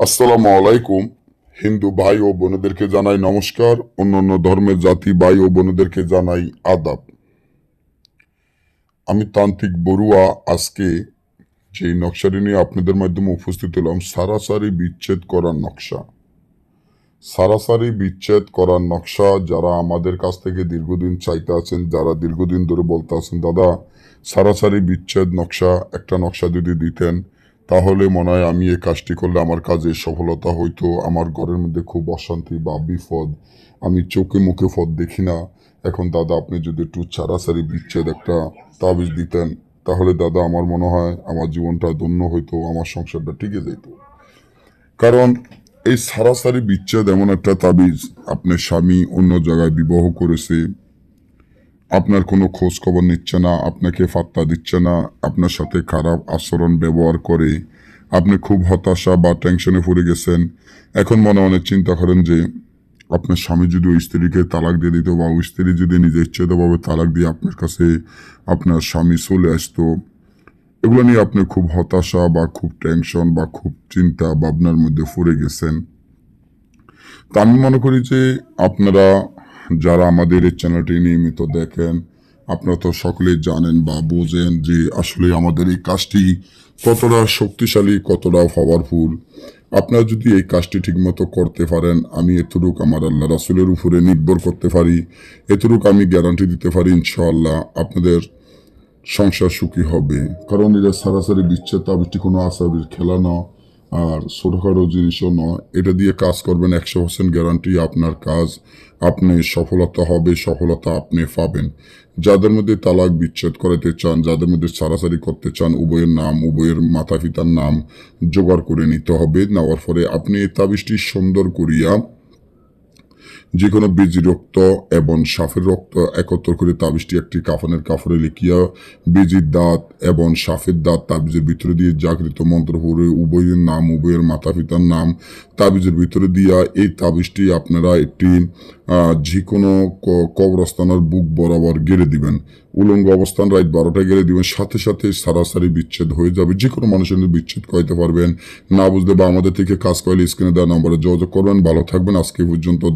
আসসালামু আলাইকুম। হিন্দু ভাই ও বোনদেরকে জানাই নমস্কার। অন্যান্য ধর্মের জাতি ভাই ও বোনদেরকে জানাই আদাব। আমি তান্ত্রিক বড়ুয়া, আজকে যে নকশাটি নিয়ে আপনাদের মাধ্যমে উপস্থিত হলাম, সারাসারি বিচ্ছেদ করার নকশা। সারাসারি বিচ্ছেদ করার নকশা যারা আমাদের কাছ থেকে দীর্ঘদিন চাইতে আছেন, যারা দীর্ঘদিন ধরে বলতে আছেন, দাদা, সারাসারি বিচ্ছেদ নকশা, একটা নকশা যদি দিতেন তাহলে মনে হয় আমি এই কাজটি করলে আমার কাজে সফলতা হইতো। আমার ঘরের মধ্যে খুব অশান্তি বা বিপদ। আমি চোখে মুখে ফদ দেখি না। এখন দাদা, আপনি যদি একটু সারাসারি বিচ্ছেদ একটা তাবিজ দিতেন, তাহলে দাদা, আমার মনে হয় আমার জীবনটা ধন্য হইতো, আমার সংসারটা টিকে যেত কারণ এই সারাসারি বিচ্ছেদ এমন একটা তাবিজ আপনার স্বামী অন্য জায়গায় বিবাহ করেছে আপনার কোনো খোঁজ খবর নিচ্ছে না, আপনাকে ফাত্তা দিচ্ছে না, আপনার সাথে খারাপ আচরণ ব্যবহার করে আপনি খুব হতাশা বা টেনশনে পড়ে গেছেন। এখন মনে মনে চিন্তা করেন যে, আপনার স্বামী যদি ওই স্ত্রীকে তালাক দিয়ে দিত বা ওই স্ত্রী যদি নিজে ইচ্ছেতভাবে তালাক দিয়ে আপনার কাছে আপনার স্বামী চলে আসতো, এগুলো নিয়ে আপনি খুব হতাশা বা খুব টেনশন বা খুব চিন্তা ভাবনার মধ্যে পড়ে গেছেন। তা আমি মনে করি যে, আপনারা যারা আমাদের এই চ্যানেলটি নিয়মিত দেখেন, আপনারা তো সকলেই জানেন বা বোঝেন যে আসলে আমাদের এই কাজটি কতটা শক্তিশালী, কতটা পাওয়ারফুল আপনারা যদি এই কাজটি ঠিকমতো করতে পারেন, আমি এতটুক আমার আল্লাহ রাসুলের উপরে নির্ভর করতে পারি, এতটুক আমি গ্যারান্টি দিতে পারি, ইনশাআল্লাহ আপনাদের সংসার সুখী হবে। কারণ এটা সরাসরি বিচ্ছেদ তাবিজটি কোনো আসাবির খেলা না। আর ছোটোখাটো জিনিসও নয়। এটা দিয়ে কাজ করবেন একশো পার্সেন্ট গ্যারান্টি আপনার কাজ। আপনি সফলতা হবে, সফলতা আপনি পাবেন। যাদের মধ্যে তালাক, বিচ্ছেদ করাতে চান, যাদের মধ্যে সারাসারি করতে চান, উভয়ের নাম, উভয়ের মাতা পিতার নাম জোগাড় করে নিতে হবে। নেওয়ার পরে আপনি তাবিজটি সুন্দর করিয়া যে কোনো বীজ রক্ত এবং সাফের রক্ত একত্র করে তাবিজটি একটি কাফনের কাফরে লিখিয়া, বীজির দাঁত এবং সাফের দাঁত তাবিজের ভিতরে দিয়ে জাগৃত মন্ত্র পড়ে উভয়ের নাম, উভয়ের মাতা পিতার নাম তাবিজের ভিতরে দিয়া এই তাবিজটি আপনারা একটি যে কোনো কবরস্থানের বুক বরাবর গেড়ে দিবেন। উলঙ্গ অবস্থান রাত বারোটায় গেড়ে দিবেন। সাথে সাথে সারাসারি বিচ্ছেদ হয়ে যাবে। যে কোনো মানুষের বিচ্ছেদ করাইতে পারবেন। না বুঝতে বা আমাদের থেকে কাজ করলে স্ক্রিনে দেওয়া নম্বরে যোগাযোগ করবেন। ভালো থাকবেন। আজকে পর্যন্ত